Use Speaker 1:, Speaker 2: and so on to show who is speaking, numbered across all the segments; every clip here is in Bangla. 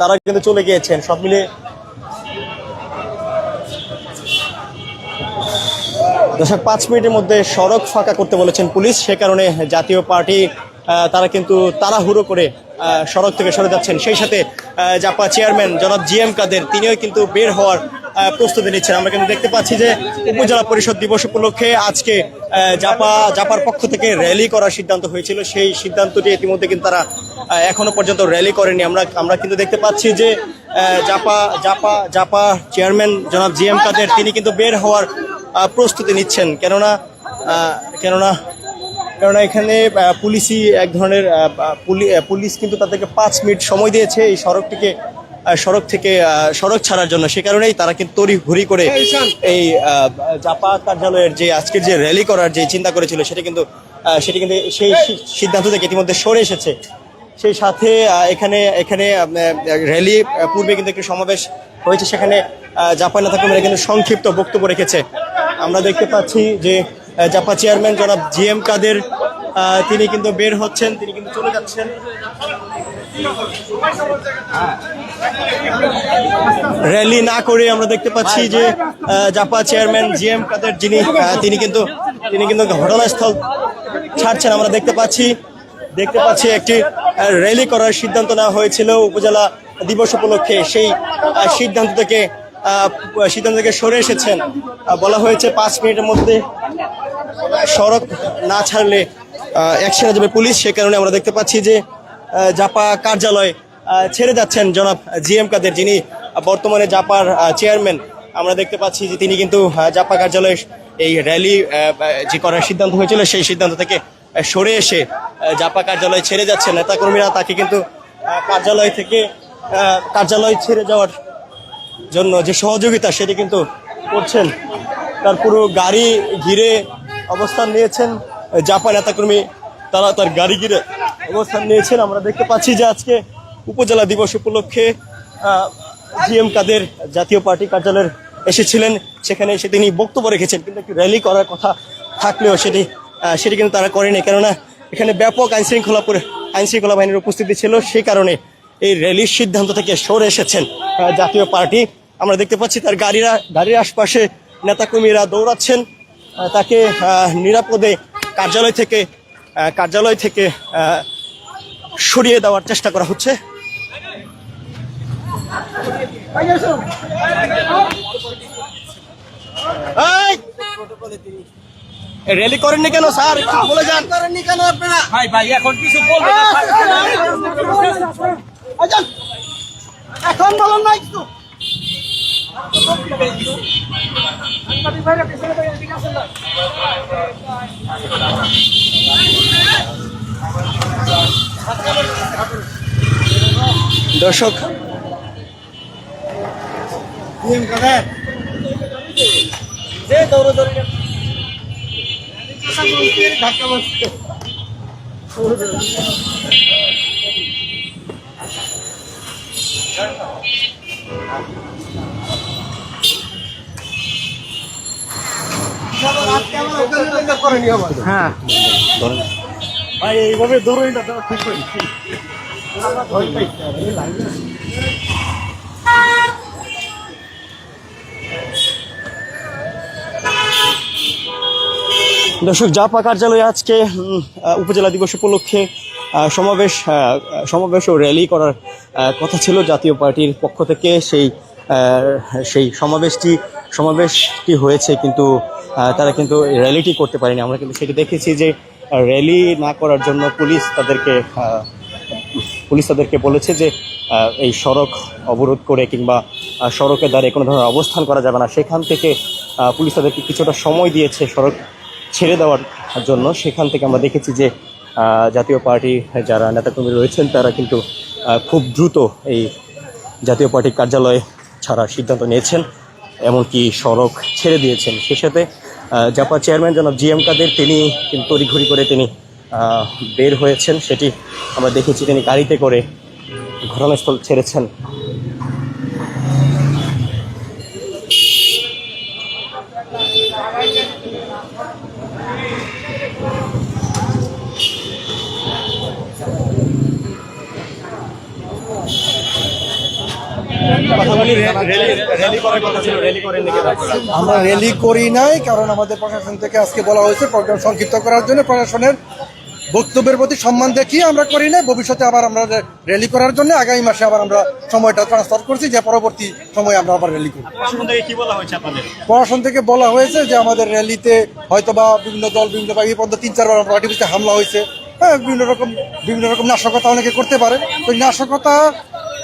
Speaker 1: তারা কিন্তু চলে গিয়েছেন, সব মিলে দর্শক, পাঁচ মিনিটের মধ্যে সড়ক ফাঁকা করতে বলেছেন পুলিশ, সে কারণে জাতীয় পার্টি তারা কিন্তু তাড়াহুড়ো করে সড়ক থেকে সরে যাচ্ছেন। সেই সাথে জাপা চেয়ারম্যান জনাব জি এম কাদের, তিনিও কিন্তু বের হওয়ার প্রস্তুতি নিচ্ছেন। আমরা কিন্তু দেখতে পাচ্ছি যে উপজেলা পরিষদ দিবস উপলক্ষে আজকে জাপা, জাপার পক্ষ থেকে র্যালি করার সিদ্ধান্ত হয়েছিল। সেই সিদ্ধান্তটি ইতিমধ্যে কিন্তু তারা এখনও পর্যন্ত র্যালি করেনি। আমরা আমরা কিন্তু দেখতে পাচ্ছি যে জাপা জাপা জাপা চেয়ারম্যান জনাব জি এম কাদের তিনি কিন্তু বের হওয়ার প্রস্তুতি নিচ্ছেন। কেননা কেননা কেননা এখানে পুলিশই এক ধরনের পুলিশ কিন্তু তাদেরকে পাঁচ মিনিট সময় দিয়েছে এই সড়কটিকে সড়ক থেকে সড়ক ছাড়ার জন্য। সে কারণেই তারা কিন্তু তড়ি ঘুরি করে এই জাপা কার্যালয়ের যে আজকের যে র্যালি করার যে চিন্তা করেছিল সেটা কিন্তু সেটি কিন্তু সেই সিদ্ধান্ত থেকে ইতিমধ্যে সরে এসেছে। সেই সাথে এখানে এখানে র্যালি পূর্বে কিন্তু একটি সমাবেশ হয়েছে, সেখানে জাপান নেতা কর্মীরা কিন্তু সংক্ষিপ্ত বক্তব্য রেখেছে। আমরা দেখতে পাচ্ছি যে জাপা চেয়ারম্যান জনাব জি এম কাদের তিনি কিন্তু বের হচ্ছেন, তিনি কিন্তু চলে যাচ্ছেন। র্যালি না করে আমরা দেখতে পাচ্ছি যে JaPa chairman G M Kader, যিনি তিনি কিন্তু তিনি কিন্তু ঘটনাস্থল ছাড়ছেন। আমরা দেখতে পাচ্ছি দেখতে পাচ্ছি একটি র্যালি করার সিদ্ধান্ত নেওয়া হয়েছিল উপজেলা দিবস উপলক্ষে। সেই সিদ্ধান্ত থেকে সিদ্ধান্ত থেকে সরে এসেছেন। বলা হয়েছে পাঁচ মিনিটের মধ্যে সড়ক না ছাড়লে অ্যাকশনে যাবে পুলিশ। সে কারণে আমরা দেখতে পাচ্ছি যে জাপা কার্যালয় ছেড়ে যাচ্ছেন জনাব জি এম কাদের, যিনি বর্তমানে জাপার চেয়ারম্যান। আমরা দেখতে পাচ্ছি যে তিনি কিন্তু জাপা কার্যালয়ে এই র্যালি যে করার সিদ্ধান্ত হয়েছিল, সেই সিদ্ধান্ত থেকে সরে এসে জাপা কার্যালয় ছেড়ে যাচ্ছেন নেতাকর্মীরা তাকে কিন্তু কার্যালয় থেকে কার্যালয় ছেড়ে যাওয়ার জন্য যে সহযোগিতা সেটি কিন্তু করছেন। তার পুরো গাড়ি ঘিরে অবস্থান নিয়েছেন জাপা নেতাকর্মী, তারা তার গাড়ি ঘিরে অবস্থান নিয়েছেন। আমরা দেখতে পাচ্ছি যে আজকে উপজেলা দিবস উপলক্ষে জিএম কাদের জাতীয় পার্টি কার্যালয়ের এসেছিলেন, সেখানে এসে তিনি বক্তব্য রেখেছেন। কিন্তু একটি র্যালি করার কথা থাকলেও সেটি সেটি কিন্তু তারা করেনি। কেননা এখানে ব্যাপক আইন শৃঙ্খলা আইন শৃঙ্খলা বাহিনীর উপস্থিতি ছিল, সেই কারণে এই র্যালির সিদ্ধান্ত থেকে সরে এসেছেন জাতীয় পার্টি। আমরা দেখতে পাচ্ছি তার গাড়িরা গাড়ির আশপাশে নেতাকর্মীরা দৌড়াচ্ছেন। তাকে নিরাপদে কার্যালয় থেকে কার্যালয় থেকে সরিয়ে দেওয়ার চেষ্টা করা হচ্ছে! র্যালি করেননি কেন স্যার? একটু বলে যান। করেননি কেন আপনারা?
Speaker 2: ভাই ভাই এখন কিছু বলবে না
Speaker 1: এখন বলেন না একটু দর্শক যে দৌড়ে দৌড়ে হ্যাঁ। এইভাবে দৌড়ই না ঠিক করি ভয় পাইছি আর এই লাইনে দর্শক, জাপা কার্যালয়ে আজকে উপজেলা দিবস উপলক্ষে সমাবেশ সমাবেশ ও র্যালি করার কথা ছিল। জাতীয় পার্টির পক্ষ থেকে সেই সেই সমাবেশটি সমাবেশটি হয়েছে কিন্তু তারা কিন্তু র্যালিটি করতে পারেনি। আমরা কিন্তু সেটি দেখেছি যে, র্যালি না করার জন্য পুলিশ তাদেরকে পুলিশ তাদেরকে বলেছে যে এই সড়ক অবরোধ করে কিংবা সড়কের দ্বারে কোনো ধরনের অবস্থান করা যাবে না। সেখান থেকে পুলিশ তাদেরকে কিছুটা সময় দিয়েছে সড়ক ছেড়ে দেওয়ার জন্য সেখান থেকে আমরা দেখেছি যে জাতীয় পার্টি যারা নেতাকর্মী রয়েছেন তারা কিন্তু খুব দ্রুত এই জাতীয় পার্টির কার্যালয় ছাড়ার সিদ্ধান্ত নিয়েছেন। এমনকি সড়ক ছেড়ে দিয়েছেন। সে সাথে আহ, জাপা চেয়ারম্যান জনাব জি এম কাদের তিনি কিন্তু তড়িঘড়ি করে তিনি বের হয়েছেন। সেটি আমরা দেখেছি তিনি গাড়িতে করে ঘটনাস্থল ছেড়েছেন কথা বলি র্যালি র্যালি করার কথা ছিল র্যালি করেন নাকি আপনারা?
Speaker 3: আমরা র্যালি করি নাই, কারণ আমাদের প্রশাসন থেকে আজকে বলা হয়েছে প্রোগ্রাম সংক্ষিপ্ত করার জন্য প্রশাসনের বক্তব্যের প্রতি সম্মান দেখিয়ে আমরা করি নাই। ভবিষ্যতে আবার আমরা র্যালি করার জন্য আগামী মাসে আবার আমরা সময়টা ট্রান্সফার করছি যে পরবর্তী সময়ে আমরা আবার র্যালি করি
Speaker 1: প্রশাসন থেকে বলা হয়েছে
Speaker 3: যে আমাদের র্যালিতে হয়তো বা বিভিন্ন দল বিভিন্ন বা এই পর্যন্ত তিন চারবার পার্টিতে হামলা হয়েছে। হ্যাঁ বিভিন্ন রকম বিভিন্ন রকম নাশকতা অনেকে করতে পারে। তো নাশকতা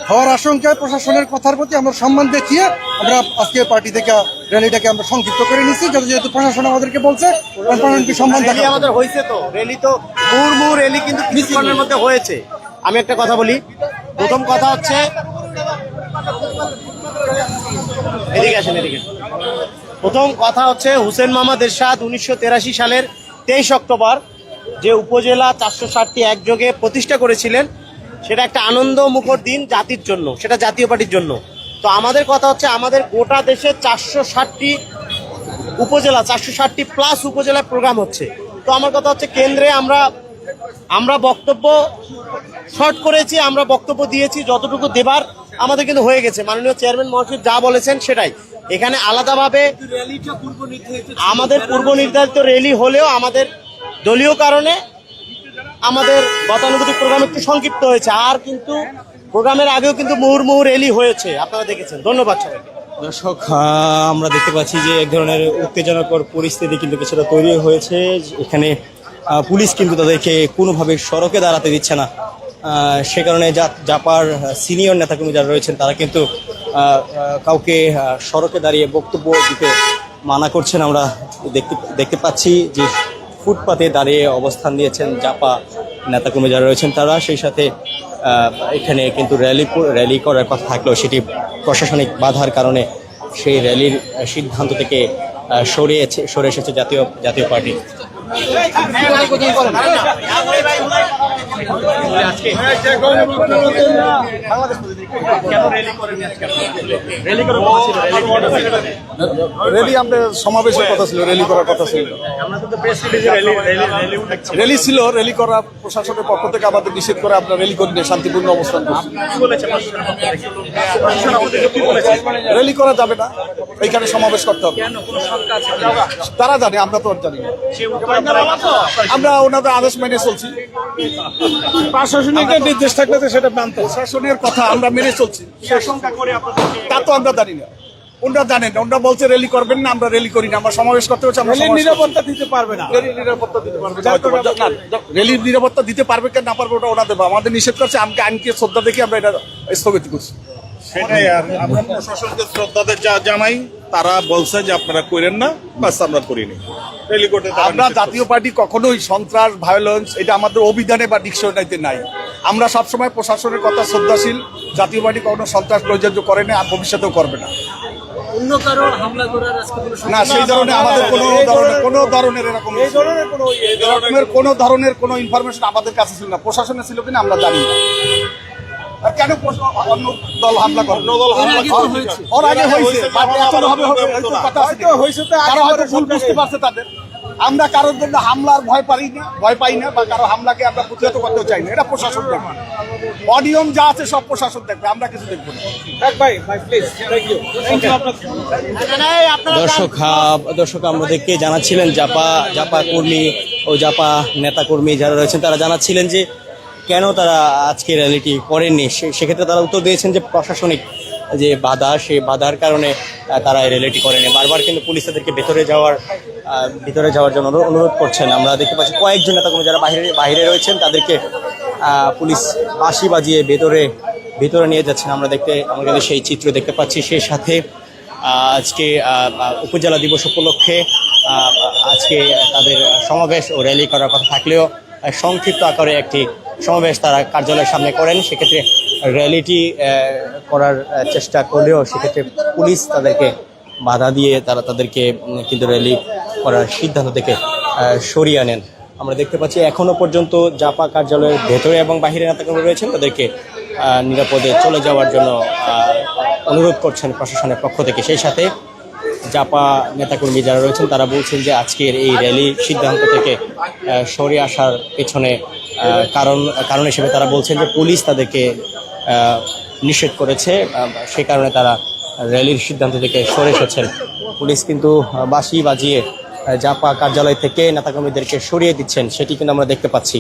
Speaker 3: হওয়ার আশঙ্কায় প্রশাসনের কথার প্রতি আমরা সম্মান দেখিয়ে আমরা আজকে পার্টি থেকে র্যালিটাকে আমরা সংক্ষিপ্ত করে নিচ্ছি। যাতে যেহেতু প্রশাসন আমাদেরকে বলছে প্রশাসনকে সম্মান
Speaker 4: র্যালি আমাদের হয়েছে তো। র্যালি তো মুহুর্মুহু র্যালি কিন্তু কিছুক্ষণের মধ্যে হয়েছে। আমি একটা কথা বলি। প্রথম কথা হচ্ছে এদিকে আসেন এদিকে প্রথম কথা হচ্ছে হুসেন মামা এরশাদ উনিশশো তেরাশি সালের তেইশ অক্টোবর যে উপজেলা চারশো ষাটটি একযোগে প্রতিষ্ঠা করেছিলেন সেটা একটা আনন্দ মুখর দিন জাতির জন্য সেটা জাতীয় পার্টির জন্য। তো আমাদের কথা হচ্ছে আমাদের গোটা দেশে চারশো ষাটটি উপজেলা, চারশো ষাটটি প্লাস উপজেলা প্রোগ্রাম হচ্ছে। তো আমার কথা হচ্ছে কেন্দ্রে আমরা আমরা বক্তব্য শর্ট করেছি, আমরা বক্তব্য দিয়েছি, যতটুকু দেবার আমাদের কিন্তু হয়ে গেছে। মাননীয় চেয়ারম্যান মহাশয় যা বলেছেন সেটাই। এখানে আলাদাভাবে আমাদের পূর্ব নির্ধারিত র্যালি হলেও আমাদের দলীয় কারণে আমাদের গতানুগতিক প্রোগ্রাম একটু সংক্ষিপ্ত হয়েছে। আর কিন্তু প্রোগ্রামের আগেও কিন্তু মুহুর্মুহু র্যালি হয়েছে, আপনারা দেখেছেন। ধন্যবাদ সবাইকে।
Speaker 1: দর্শক আমরা দেখতে পাচ্ছি যে এক ধরনের উত্তেজনাকর পরিস্থিতি কিন্তু কিছুটা তৈরি হয়েছে, এখানে পুলিশ কিন্তু তাদেরকে কোনোভাবে সড়কে দাঁড়াতে দিচ্ছে না। সে কারণে জা- জাপার সিনিয়র নেতাকর্মী যারা রয়েছেন, তারা কিন্তু কাউকে সড়কে দাঁড়িয়ে বক্তব্য দিতে মানা করছেন। আমরা দেখতে দেখতে পাচ্ছি যে ফুটপাতে দাঁড়িয়ে অবস্থান নিয়েছেন জাপা নেতাকর্মী যারা রয়েছেন তারা সেই সাথে এখানে কিন্তু র্যালি র্যালি করার কথা থাকলেও সেটি প্রশাসনিক বাধার কারণে সেই র্যালির সিদ্ধান্ত থেকে সরিয়েছে সরে এসেছে জাতীয় জাতীয় পার্টি।
Speaker 5: র্যালি আমাদের সমাবেশের কথা ছিল র্যালি করার কথা ছিল। র্যালি ছিল র্যালি করা প্রশাসনের পক্ষ থেকে আমাদের নিষেধ করে আমরা র্যালি করি না শান্তিপূর্ণ অবস্থান র্যালি করা যাবে না এইখানে সমাবেশ করতে হবে। তারা জানে আমরা তো আর জানি আমরা ওনাদের আদেশ মেনে চলছি। প্রশাসনিক নির্দেশ থাকলে তো সেটা মানতে প্রশাসনের কথা আমরা মেনে চলছি। তা তো আমরা জানি না। ওনারা জানেন না। ওনারা বলছে রেলি করবেন না আমরা রেলি করি না। আমরা সমাবেশ করতে হচ্ছে আমরা নিরাপত্তা দিতে পারবে না। র্যালির নিরাপত্তা দিতে পারবে না। র্যালির নিরাপত্তা দিতে পারবে কেন না পারবে ওটা ওনাদের আমাদের নিষেধ করছে আমাকে আইনকে শ্রদ্ধা দেখে আমরা এটা স্থগিত করছি।
Speaker 6: সেটাই আর আমরা প্রশাসনকে শ্রদ্ধাদের যা জানাই। তারা বলছে যে আপনারা করেন না বাস আমরা করিনি।
Speaker 5: আমরা জাতীয় পার্টি কখনোই সন্ত্রাস ভায়োলেন্স এটা আমাদের অভিধানে বা ডিকশনারিতে নাই। আমরা সবসময় প্রশাসনের কথা শ্রদ্ধাশীল জাতীয় পার্টি কখনো সন্ত্রাস প্রযোজ্য করে না আর ভবিষ্যতেও করবে না। না সেই ধরনের আমাদের কোনো ধরনের কোনো ধরনের এরকম এই ধরনের কোনো কোনো ধরনের কোনো ইনফরমেশন আমাদের কাছে ছিল না। প্রশাসনে ছিল কিনা আমরা জানি না। কেন অন্য দল হামলা করে? দল ওর আগে হয়েছে। বাট এখন হবে হবে এই তো কথা আছে। তারা হয়তো ভুল বুঝতে পারছে তাদের। আমরা কারোর জন্য হামলার ভয় পাই না ভয় পাই না বা কারও হামলাকে আমরা প্রতিহত করতে চাই না। এটা প্রশাসন দেখবে। অনিয়ম যা আছে সব প্রশাসন দেখবে আমরা কিছু দেখব না।
Speaker 1: দর্শক দর্শক আমাদেরকে জানাচ্ছিলেন জাপা জাপা কর্মী ও জাপা নেতা কর্মী যারা রয়েছেন তারা জানাচ্ছিলেন যে কেন তারা আজকে র্যালিটি করেননি? সেক্ষেত্রে তারা উত্তর দিয়েছেন যে প্রশাসনিক যে বাধা, সেই বাধার কারণে তারা এই র্যালিটি করেনি। বারবার কিন্তু পুলিশ তাদেরকে ভেতরে যাওয়ার ভিতরে যাওয়ার জন্য অনুরোধ করছেন। আমরা দেখতে পাচ্ছি কয়েকজন নেতাকর্মী যারা বাইরে বাইরে রয়েছেন, তাদেরকে পুলিশ বাঁশি বাজিয়ে ভেতরে ভেতরে নিয়ে যাচ্ছেন। আমরা দেখতে, আমরা কিন্তু সেই চিত্র দেখতে পাচ্ছি। সেই সাথে আজকে উপজেলা দিবস উপলক্ষে আজকে তাদের সমাবেশ ও র্যালি করার কথা থাকলেও সংক্ষিপ্ত আকারে একটি সমাবেশ তারা কার্যালয়ের সামনে করেন। সেক্ষেত্রে র্যালিটি করার চেষ্টা করলেও সেক্ষেত্রে পুলিশ তাদেরকে বাধা দিয়ে তারা তাদেরকে কিন্তু র্যালি করার সিদ্ধান্ত থেকে সরিয়ে আনেন। আমরা দেখতে পাচ্ছি এখনও পর্যন্ত জাপা কার্যালয়ের ভেতরে এবং বাহিরে নেতাকর্মী রয়েছেন। তাদেরকে নিরাপদে চলে যাওয়ার জন্য অনুরোধ করছেন প্রশাসনের পক্ষ থেকে। সেই সাথে জাপা নেতাকর্মী যারা রয়েছেন, তারা বলছেন যে আজকের এই র্যালি সিদ্ধান্ত থেকে সরে আসার পেছনে কারণ কারণ হিসেবে তারা বলছেন যে পুলিশ তাদেরকে নিষেধ করেছে সে কারণে তারা র্যালির সিদ্ধান্ত থেকে সরে এসেছেন। পুলিশ কিন্তু বাসি বাজিয়ে জাপা কার্যালয় থেকে নেতাকর্মীদেরকে সরিয়ে দিচ্ছেন, সেটি কিন্তু আমরা দেখতে পাচ্ছি।